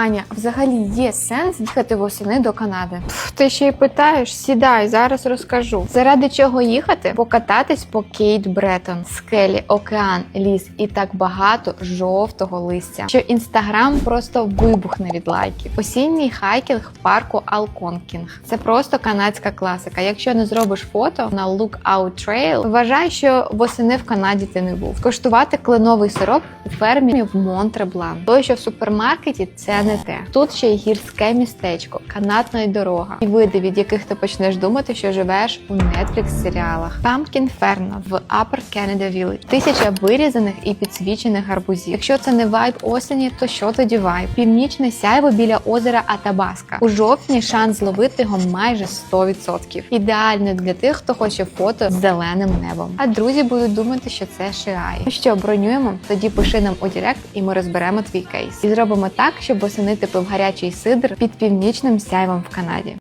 Аня, взагалі є сенс їхати восени до Канади? Пф, ти ще й питаєш? Сідай, зараз розкажу. Заради чого їхати? Покататись по Кейт Бретон, скелі, океан, ліс і так багато жовтого листя. Що інстаграм просто вибухне від лайків. Осінній хайкінг в парку Алконкінг. Це просто канадська класика. Якщо не зробиш фото на Lookout Trail, вважай, що восени в Канаді ти не був. Скуштувати кленовий сироп у фермі в Монтреблан. Той, що в супермаркеті, це не те. Тут ще й гірське містечко, канатна й дорога, і види, від яких ти почнеш думати, що живеш у Netflix серіалах. Pumpkin Ferno в Upper Canada Village. Тисяча вирізаних і підсвічених гарбузів. Якщо це не вайб осені, то що тоді вайб? Північне сяйво біля озера Атабаска. У жовтні шанс зловити його майже 100%. Ідеально для тих, хто хоче фото з зеленим небом. А друзі будуть думати, що це Шиай. Що, бронюємо? Тоді пиши нам у Директ, і ми розберемо твій кейс. І зробимо так, щоб восени пив гарячий сидр під північним сяйвом в Канаді.